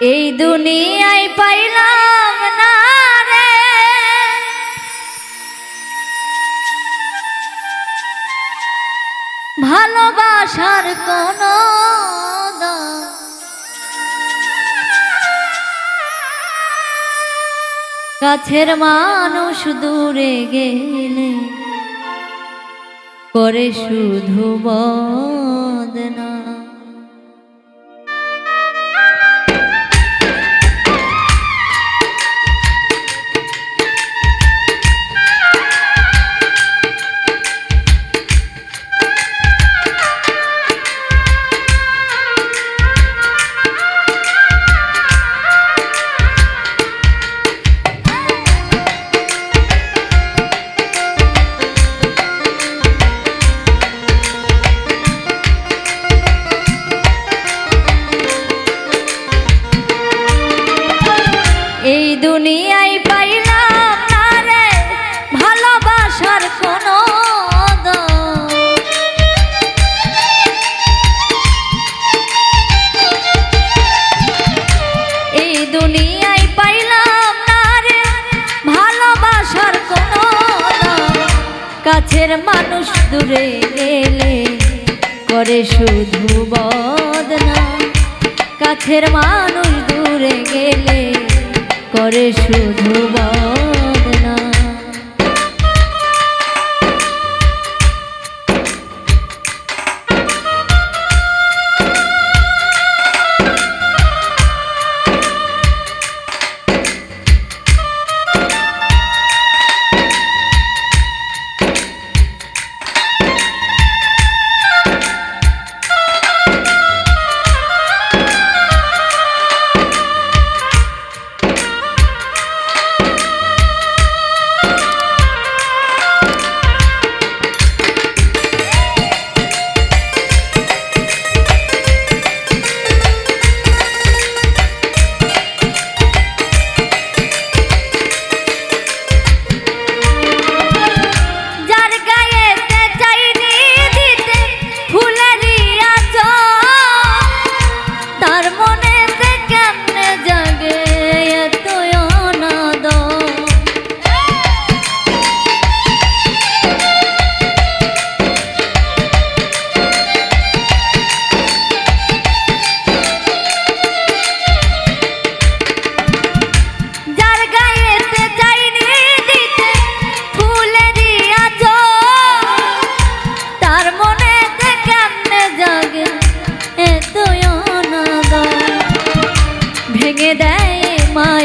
এই দুনিয়ায় পাইলাম না রে ভালোবাসার কোন। কাছের মানুষ দূরে গেলে করে শুধু বদনা দুনিয়ায় পাইলাম না রে ভালোবাসার কোনো। এই দুনিয়ায় পাইলাম রে ভালোবাসার কোনো কাছের মানুষ দূরে গেলে করে শুধু বদনা কাছের মানুষ দূরে গেলে করে শুধু বদনা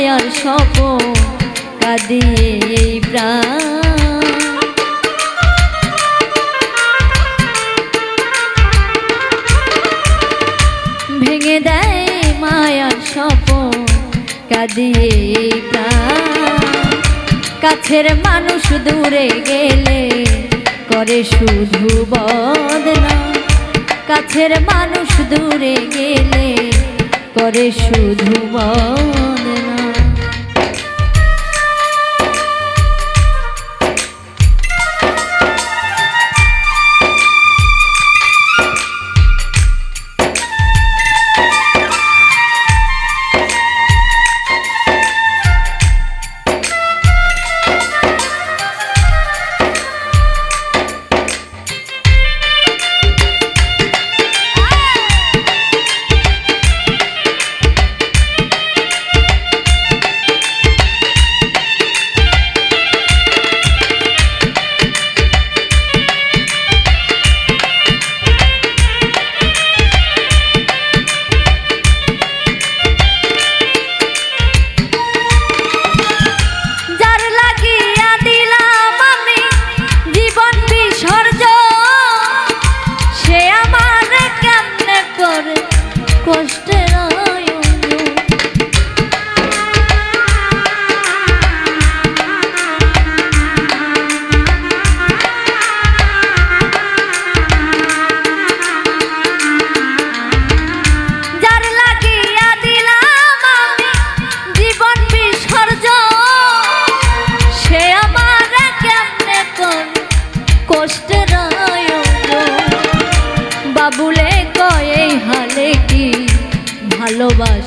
মায়ার স্বপন কাঁদিয়ে এই প্রাণ। ভেঙে দেয় মায়ার স্বপন কাঁদিয়ে এই প্রাণ। কাছের মানুষ দূরে গেলে করে শুধু বদনা। কাছের মানুষ দূরে গেলে করে শুধু বদনা।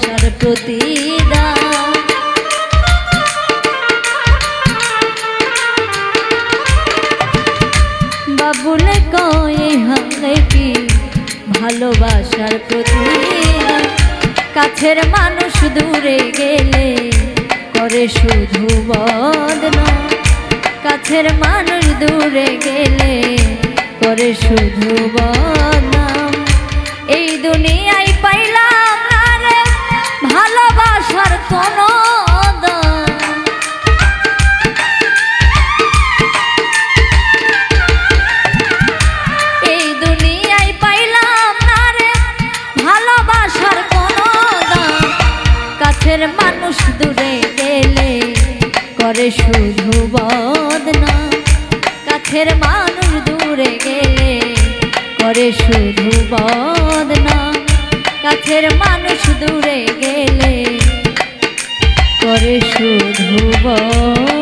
আশার প্রতিদান। বাবুল কয়ে হলে কি ভালোবাসার প্রতিদান? কাছের মানুষ দূরে গেলে করে শুধু বদনা। কাছের মানুষ দূরে গেলে করে শুধু বদ শুধু বদনা। কাছের মানুষ দূরে গেলে করে শুধু বদনা। কাছের মানুষ দূরে গেলে করে শুধু বদনাম